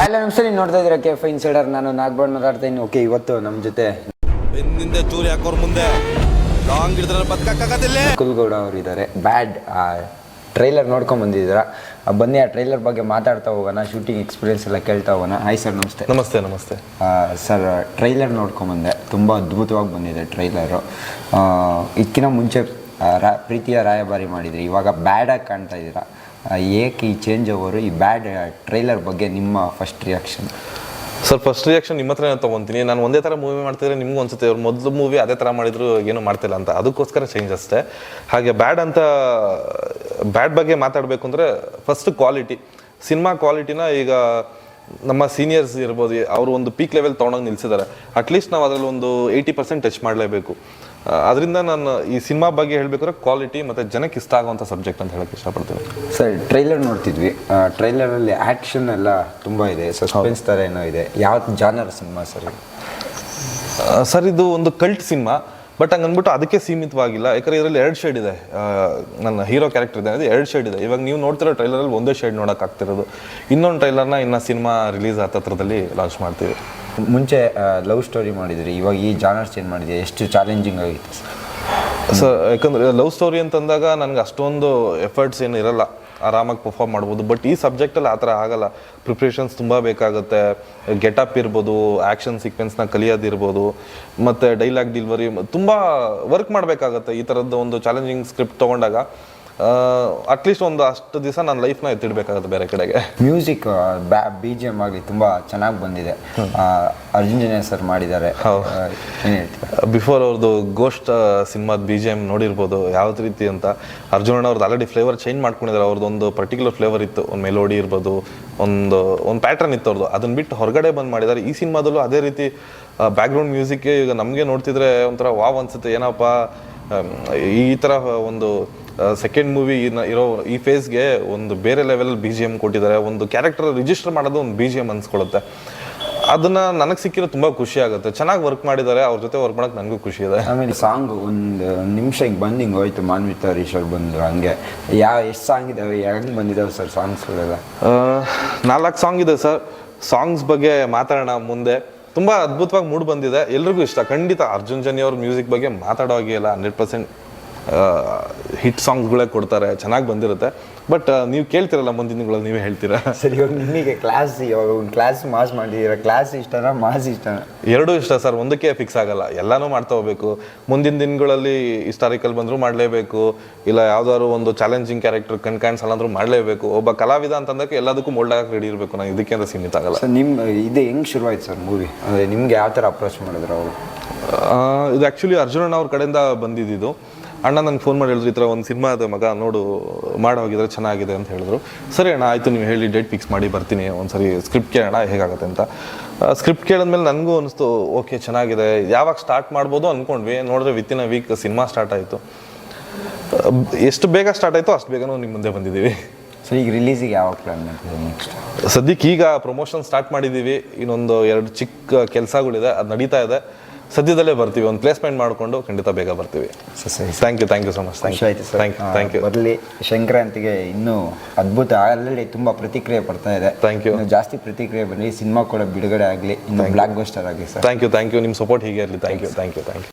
Hello ನಮಸ್ತೆ ನೀವು ನೋಡ್ತಾ ಇದ್ದೀರಾ ಕೆ ಫೈನ್ ಸೈಡರ್ ನಾನು ನಾಗ್ಬಾಡ್ ಮಾತಾಡ್ತಾ ಇದ್ದೀನಿ. ಓಕೆ ಇವತ್ತು ನಮ್ಮ ಜೊತೆ ಬೆನ್ನಿಂದ ಚೂರಿ ಹಾಕೋರ್ ಮುಂದೆ. ಲಾಂಗ್ ಹಿಡಿದ್ರೆ ಬದುಕಾಗದಿಲ್ಲ ಕುಲ್ಗೌಡ ಅವರು ಇದ್ದಾರೆ ಬ್ಯಾಡ್ ಟ್ರೈಲರ್ ನೋಡ್ಕೊಂಡು ಬಂದಿದ್ದೀರಾ? ಬನ್ನಿ ಆ ಟ್ರೈಲರ್ ಬಗ್ಗೆ ಮಾತಾಡ್ತಾ ಹೋಗೋಣ ಶೂಟಿಂಗ್ ಎಕ್ಸ್ಪೀರಿಯನ್ಸ್ ಎಲ್ಲ ಕೇಳ್ತಾ ಹೋಗೋಣ. ಹಾಯ್ ಸರ್ ನಮಸ್ತೆ. ನಮಸ್ತೆ ನಮಸ್ತೆ. ಸರ್ ಟ್ರೈಲರ್ ನೋಡ್ಕೊಂಬಂದೆ ತುಂಬ ಅದ್ಭುತವಾಗಿ ಬಂದಿದೆ ಟ್ರೈಲರು ಇದಕ್ಕಿಂತ ಮುಂಚೆ ರಾ, ಪ್ರೀತಿಯ ರಾಯಭಾರಿ ಮಾಡಿದ್ರಿ. ಇವಾಗ ಬ್ಯಾಡಾಗಿ ಕಾಣ್ತಾ ಇದ್ದೀರಾ? ಏಕೆ ಈ ಚೇಂಜ್ ಓವರು ಈ ಬ್ಯಾಡ್ ಟ್ರೈಲರ್ ಬಗ್ಗೆ ನಿಮ್ಮ first reaction sir first reaction ನಿಮ್ಮ ಹತ್ರ ತೊಗೊಂತೀನಿ. ನಾನು ಒಂದೇ ಥರ ಮೂವಿ ಮಾಡ್ತಿದ್ರೆ ನಿಮ್ಗೆ ಅನ್ಸುತ್ತೆ ಅವ್ರು ಮೊದಲು ಮೂವಿ ಅದೇ ಥರ ಮಾಡಿದ್ರು, ಏನೂ ಮಾಡ್ತಿಲ್ಲ ಅಂತ. ಅದಕ್ಕೋಸ್ಕರ ಚೇಂಜ್ ಅಷ್ಟೇ. ಹಾಗೆ ಬ್ಯಾಡ್ ಅಂತ ಬ್ಯಾಡ್ ಬಗ್ಗೆ ಮಾತಾಡಬೇಕು ಅಂದರೆ ಫಸ್ಟ್ ಕ್ವಾಲಿಟಿ ಸಿನಿಮಾ ಕ್ವಾಲಿಟಿನ ಈಗ ನಮ್ಮ ಸೀನಿಯರ್ಸ್ ಇರ್ಬೋದು ಅವರು ಒಂದು ಪೀಕ್ ಲೆವೆಲ್ ತೊಗೊಂಡೋಗಿ ನಿಲ್ಸಿದ್ದಾರೆ ಅಟ್ಲೀಸ್ಟ್ ನಾವು ಅದರಲ್ಲಿ ಒಂದು ಏಯ್ಟಿ ಪರ್ಸೆಂಟ್ ಟಚ್ ಮಾಡಲೇಬೇಕು. ಅದರಿಂದ ನಾನು ಈ ಸಿನಿಮಾ ಬಗ್ಗೆ ಹೇಳಬೇಕಂದ್ರೆ ಕ್ವಾಲಿಟಿ ಮತ್ತು ಜನಕ್ಕೆ ಇಷ್ಟ ಆಗುವಂಥ ಸಬ್ಜೆಕ್ಟ್ ಅಂತ ಹೇಳಕ್ಕೆ ಇಷ್ಟಪಡ್ತೀನಿ. ಸರ್ ಟ್ರೈಲರ್ ನೋಡ್ತಿದ್ವಿ. ಟ್ರೈಲರಲ್ಲಿ ಆ್ಯಕ್ಷನ್ ಎಲ್ಲ ತುಂಬ ಇದೆ. ಸಸ್ಪೆನ್ಸ್ ಥರ ಏನೋ ಇದೆ. ಯಾವ ಜಾನರ್ ಸಿನಿಮಾ ಸರ್ ಸರ್ ಇದು ಒಂದು ಕಲ್ಟ್ ಸಿನಿಮಾ ಬಟ್ ಹಂಗೆ ಅಂದ್ಬಿಟ್ಟು ಅದಕ್ಕೆ ಸೀಮಿತವಾಗಿಲ್ಲ. ಯಾಕಂದ್ರೆ ಇದರಲ್ಲಿ ಎರಡು ಶೇಡ್ ಇದೆ. ನನ್ನ ಹೀರೋ ಕ್ಯಾರೆಕ್ಟರ್ ಇದೆ ಎರಡು ಶೇಡ್ ಇದೆ. ಇವಾಗ ನೀವು ನೋಡ್ತಿರೋ ಟ್ರೈಲರಲ್ಲಿ ಒಂದೇ ಶೇಡ್ ನೋಡಕ್ ಆಗ್ತಿರೋದು. ಇನ್ನೊಂದು ಟ್ರೈಲರ್ನ ಇನ್ನು ಸಿನಿಮಾ ರಿಲೀಸ್ ಹತ್ರದಲ್ಲಿ ಲಾಂಚ್ ಮಾಡ್ತೀವಿ. ಮುಂಚೆ ಲವ್ ಸ್ಟೋರಿ ಮಾಡಿದ್ರಿ. ಇವಾಗ ಈ ಜಾನರ್ ಚೇಂಜ್ ಮಾಡಿದ್ರಿ. ಎಷ್ಟು ಚಾಲೆಂಜಿಂಗ್ ಆಗಿತ್ತು. ಸರ್ ಸೊ ಯಾಕಂದ್ರೆ ಲವ್ ಸ್ಟೋರಿ ಅಂತಂದಾಗ ನನಗೆ ಅಷ್ಟೊಂದು ಎಫರ್ಟ್ಸ್ ಏನು ಇರಲ್ಲ. ಆರಾಮಾಗಿ ಪರ್ಫಾರ್ಮ್ ಮಾಡ್ಬೋದು. ಬಟ್ ಈ ಸಬ್ಜೆಕ್ಟಲ್ಲಿ ಆ ಥರ ಆಗಲ್ಲ. ಪ್ರಿಪ್ರೇಷನ್ಸ್ ತುಂಬ ಬೇಕಾಗುತ್ತೆ. ಗೆಟಪ್ ಇರ್ಬೋದು ಆ್ಯಕ್ಷನ್ ಸೀಕ್ವೆನ್ಸ್ನ ಕಲಿಯೋದಿರ್ಬೋದು ಮತ್ತು ಡೈಲಾಗ್ ಡಿಲ್ವರಿ ತುಂಬ ವರ್ಕ್ ಮಾಡಬೇಕಾಗತ್ತೆ ಈ ಥರದ್ದು ಒಂದು ಚಾಲೆಂಜಿಂಗ್ ಸ್ಕ್ರಿಪ್ಟ್ ತೊಗೊಂಡಾಗ. ಅಟ್ಲೀಸ್ಟ್ ಒಂದು ಅಷ್ಟು ದಿವಸ ನನ್ನ ಲೈಫ್ನ ಎತ್ತಿಡ್ಬೇಕಾಗುತ್ತೆ ಬೇರೆ ಕಡೆಗೆ. ಮ್ಯೂಸಿಕ್ ಬ್ಯಾ ಬಿ ಜಿ ಎಂ ಆಗಲಿ ತುಂಬ ಚೆನ್ನಾಗಿ ಬಂದಿದೆ. ಅರ್ಜುನ್ ಜನ ಸರ್ ಮಾಡಿದ್ದಾರೆ. ಬಿಫೋರ್ ಅವ್ರದ್ದು ಗೋಸ್ಟ್ ಸಿನಿಮಾದ ಬಿ ಜಿ ಎಂ ನೋಡಿರ್ಬೋದು ಯಾವ್ದು ರೀತಿ ಅಂತ. ಅರ್ಜುನಣ್ಣ ಅವ್ರದ್ದು ಆಲ್ರೆಡಿ ಫ್ಲೇವರ್ ಚೇಂಜ್ ಮಾಡ್ಕೊಂಡಿದ್ದಾರೆ ಅವ್ರದ್ದು ಒಂದು ಪರ್ಟಿಕ್ಯುಲರ್ ಫ್ಲೇವರ್ ಇತ್ತು ಒಂದು ಮೆಲೋಡಿ ಇರ್ಬೋದು ಒಂದು ಒಂದು ಪ್ಯಾಟರ್ನ್ ಇತ್ತು ಅವ್ರದ್ದು ಅದನ್ನ ಬಿಟ್ಟು ಹೊರಗಡೆ ಬಂದು ಮಾಡಿದ್ದಾರೆ ಈ ಸಿನಿಮಾದಲ್ಲೂ ಅದೇ ರೀತಿ ಬ್ಯಾಕ್ಗ್ರೌಂಡ್ ಮ್ಯೂಸಿಕ್ಗೆ ಈಗ ನಮಗೆ ನೋಡ್ತಿದ್ರೆ ಒಂಥರ ವಾವ್ ಅನ್ಸುತ್ತೆ. ಏನಪ್ಪ ಈ ಥರ ಒಂದು ಸೆಕೆಂಡ್ ಮೂವಿ ಇರೋ ಈ ಫೇಸ್ಗೆ ಒಂದು ಬೇರೆ ಲೆವೆಲ್ ಬಿ ಜಿ ಎಂ ಕೊಟ್ಟಿದ್ದಾರೆ. ಒಂದು ಕ್ಯಾರೆಕ್ಟರ್ ರಿಜಿಸ್ಟರ್ ಮಾಡೋದು ಒಂದು ಬಿ ಜಿ ಎಂ ಅನ್ಸ್ಕೊಳುತ್ತೆ. ಅದನ್ನ ನನಗೆ ಸಿಕ್ಕಿರೋ ತುಂಬ ಖುಷಿ ಆಗುತ್ತೆ. ಚೆನ್ನಾಗಿ ವರ್ಕ್ ಮಾಡಿದ್ದಾರೆ. ಅವ್ರ ಜೊತೆ ವರ್ಕ್ ಮಾಡಕ್ಕೆ ನನಗೂ ಖುಷಿ ಇದೆ. ಆಮೇಲೆ ಸಾಂಗ್ ಒಂದು ನಿಮಿಷ ಹಿಂಗೆ ಬಂದು ಹಿಂಗೆ ಹೋಯ್ತು ಮಾನ್ವಿತ ಹರೀಶ್ ಅವ್ರು ಬಂದರು ಹಂಗೆ. ಯಾವ ಎಷ್ಟು ಸಾಂಗ್ ಇದಾವೆ? ಹೆಂಗೆ ಬಂದಿದ್ದಾವೆ ಸರ್ ಸಾಂಗ್ಸ್ಗಳೆಲ್ಲ ನಾಲ್ಕು ಸಾಂಗ್ ಇದೆ ಸರ್ ಸಾಂಗ್ಸ್ ಬಗ್ಗೆ ಮಾತಾಡೋಣ ಮುಂದೆ. ತುಂಬ ಅದ್ಭುತವಾಗಿ ಮೂಡ್ ಬಂದಿದೆ. ಎಲ್ರಿಗೂ ಇಷ್ಟ. ಖಂಡಿತ ಅರ್ಜುನ್ ಜನಿ ಅವ್ರ ಮ್ಯೂಸಿಕ್ ಬಗ್ಗೆ ಮಾತಾಡೋ ಹಾಗೆ ಇಲ್ಲ. ಹಂಡ್ರೆಡ್ ಪರ್ಸೆಂಟ್ ಹಿಟ್ ಸಾಂಗ್ಸ್ಗಳೇ ಕೊಡ್ತಾರೆ ಚೆನ್ನಾಗಿ ಬಂದಿರುತ್ತೆ. ಬಟ್ ನೀವು ಕೇಳ್ತಿರಲ್ಲ ಮುಂದಿನ ದಿನಗಳಲ್ಲಿ ನೀವೇ ಹೇಳ್ತೀರಾ? ಸರಿ ಇವಾಗ ನಿಮಗೆ ಕ್ಲಾಸ್ ಇವಾಗ ಒಂದು ಕ್ಲಾಸ್ ಮಾಸ್ ಮಾಡಿದ್ದೀರಾ ಕ್ಲಾಸ್ ಇಷ್ಟನ ಮಾಸ್ ಇಷ್ಟನ? ಎರಡೂ ಇಷ್ಟ ಸರ್ ಒಂದಕ್ಕೆ ಫಿಕ್ಸ್ ಆಗಲ್ಲ. ಎಲ್ಲನೂ ಮಾಡ್ತಾ ಹೋಗ್ಬೇಕು. ಮುಂದಿನ ದಿನಗಳಲ್ಲಿ ಹಿಸ್ಟಾರಿಕಲ್ ಬಂದರೂ ಮಾಡಲೇಬೇಕು. ಇಲ್ಲ ಯಾವ್ದಾದ್ರು ಒಂದು ಚಾಲೆಂಜಿಂಗ್ ಕ್ಯಾರೆಕ್ಟರ್ ಕಣ್ ಕಾಣಿಸಲ್ಲ ಅಂದ್ರೂ ಮಾಡಲೇಬೇಕು. ಒಬ್ಬ ಕಲಾವಿದ ಅಂತಂದಕ್ಕೆ ಎಲ್ಲದಕ್ಕೂ ಮೊಲ್ಡ್ ಆಗಕ್ಕೆ ರೆಡಿ ಇರಬೇಕು. ನಾನು ಇದಕ್ಕೆ ಅಂತ ಸೀಮಿತ ಆಗಲ್ಲ. ಸರ್ ನಿಮ್ಮ ಇದು ಹೆಂಗೆ ಶುರುವಾಯ್ತು ಸರ್ ಮೂವಿ ಅಂದರೆ ನಿಮ್ಗೆ ಯಾವ ಥರ ಅಪ್ರೋಚ್ ಮಾಡಿದ್ರು ಅವರು? ಇದು ಆ್ಯಕ್ಚುಲಿ ಅರ್ಜುನಣ್ಣ ಅವ್ರ ಕಡೆಯಿಂದ ಬಂದಿದ್ದು ಅಣ್ಣ ನನಗೆ ಫೋನ್ ಮಾಡಿ ಹೇಳಿದ್ರು ಈ ಥರ ಒಂದು ಸಿನಿಮಾ ಇದೆ ಮಗ ನೋಡು ಮಾಡೋ ಹೋಗಿದ್ರೆ ಚೆನ್ನಾಗಿದೆ ಅಂತ ಹೇಳಿದ್ರು. ಸರಿ ಅಣ್ಣ ಆಯಿತು ನೀವು ಹೇಳಿ ಡೇಟ್ ಫಿಕ್ಸ್ ಮಾಡಿ ಬರ್ತೀನಿ. ಒಂದ್ಸರಿ ಸ್ಕ್ರಿಪ್ಟ್ ಕೇಳೋಣ ಹೇಗಾಗುತ್ತೆ ಅಂತ. ಸ್ಕ್ರಿಪ್ಟ್ ಕೇಳಿದ್ಮೇಲೆ ನನಗೂ ಅನಿಸ್ತು ಓಕೆ ಚೆನ್ನಾಗಿದೆ. ಯಾವಾಗ ಸ್ಟಾರ್ಟ್ ಮಾಡ್ಬೋದು ಅಂದ್ಕೊಂಡ್ವಿ ನೋಡಿದ್ರೆ within a week cinema start ಆಯಿತು. ಎಷ್ಟು ಬೇಗ ಸ್ಟಾರ್ಟ್ ಆಯಿತು ಅಷ್ಟು ಬೇಗನೂ ನಿಮ್ಮ ಮುಂದೆ ಬಂದಿದ್ದೀವಿ. ಸರ್ ಈಗ ರಿಲೀಸಿಗೆ ಯಾವಾಗ ಪ್ಲ್ಯಾನ್ ಮಾಡ್ತೀವಿ ನೆಕ್ಸ್ಟ್ ಸದ್ಯಕ್ಕೆ ಈಗ ಪ್ರಮೋಷನ್ ಸ್ಟಾರ್ಟ್ ಮಾಡಿದ್ದೀವಿ. ಇನ್ನೊಂದು ಎರಡು ಚಿಕ್ಕ ಕೆಲಸಗಳಿದೆ ಅದು ನಡೀತಾ ಇದೆ. ಸದ್ಯದಲ್ಲೇ ಬರ್ತೀವಿ. ಒಂದು ಪ್ಲೇಸ್ಮೆಂಟ್ ಮಾಡಿಕೊಂಡು ಖಂಡಿತ ಬೇಗ ಬರ್ತೀವಿ. Thank you thank you so much thank you sir. Thank you thank you ಬರಲಿ. ಸಂಕ್ರಾಂತಿಗೆ ಇನ್ನೂ ಅದ್ಭುತ ಆಲ್ರೆಡಿ ತುಂಬ ಪ್ರತಿಕ್ರಿಯೆ ಬರ್ತಾ ಇದೆ. ಥ್ಯಾಂಕ್ ಯು ಜಾಸ್ತಿ ಪ್ರತಿಕ್ರಿಯೆ ಬರಲಿ. ಸಿನಿಮಾ ಕೂಡ ಬಿಡುಗಡೆ ಆಗಲಿ. ಇನ್ನು ಬ್ಲಾಕ್ ಬಸ್ಟರ್ ಆಗಲಿ sir. Thank you thank you ನಿಮ್ಮ ಸಪೋರ್ಟ್ ಹೀಗೆ ಇರಲಿ. Thank you thank you thank you